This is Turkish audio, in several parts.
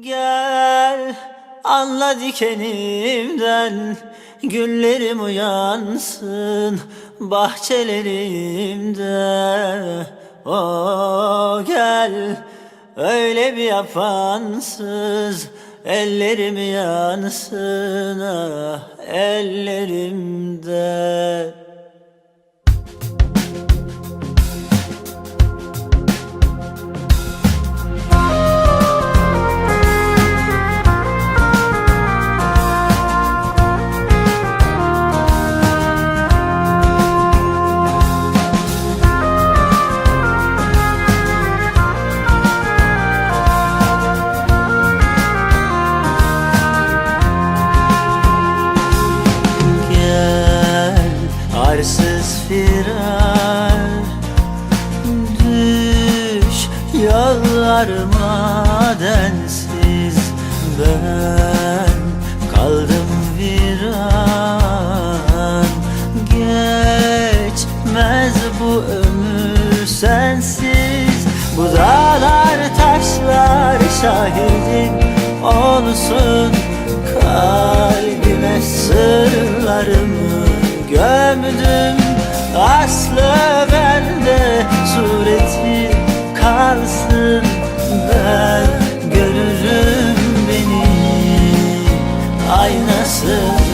Gel anla dikenimden Güllerim uyansın bahçelerimde. O gel öyle bir yapansız Ellerim yansın ah ellerimde firar Düş yollarıma densiz. Ben kaldım viran. Geçmez bu ömür sensiz. Bu dağlar taşlar şahidim olsun. Kalbime sırlarımı gömdüm Ben görürüm beni aynasında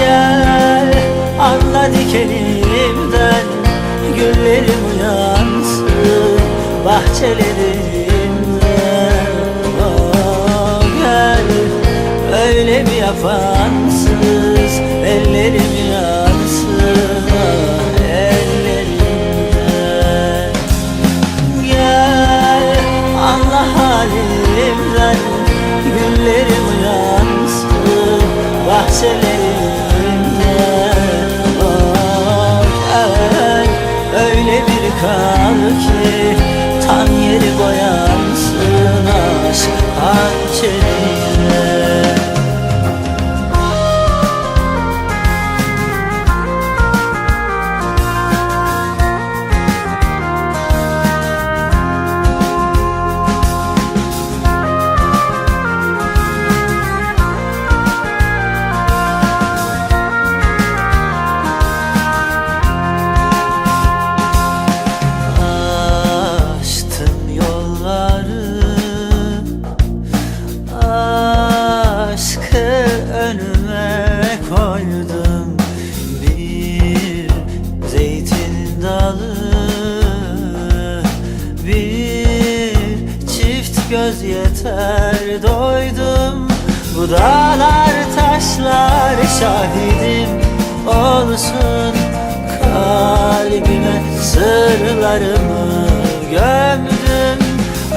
Gel anla dikenimden Güllerim uyansın bahçelerimde Oh, gel öyle bir yapansız Ellerim bir kal ki Tan yeri boyansın dalı Bir çift göz yeter. Doydum Bu dağlar taşlar şahidim olsun. Kalbime sırlarımı gömdüm.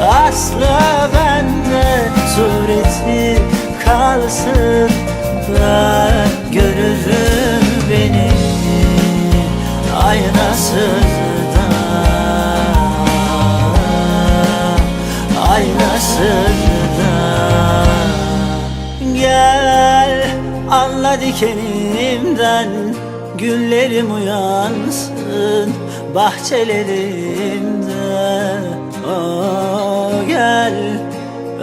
Aslı bende sureti kalsın Aynasında Gel anla dikenimden Güllerim uyansın bahçelerimde Oh gel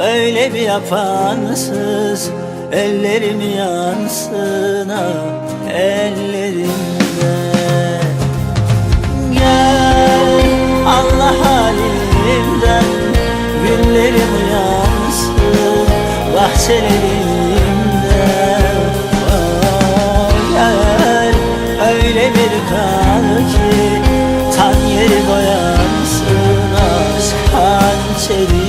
öyle bir yapansız Ellerim yansın ah ellerimde serdiğimde Yer öyle bir kan ki Tan yeri boyansın aşk hançeri.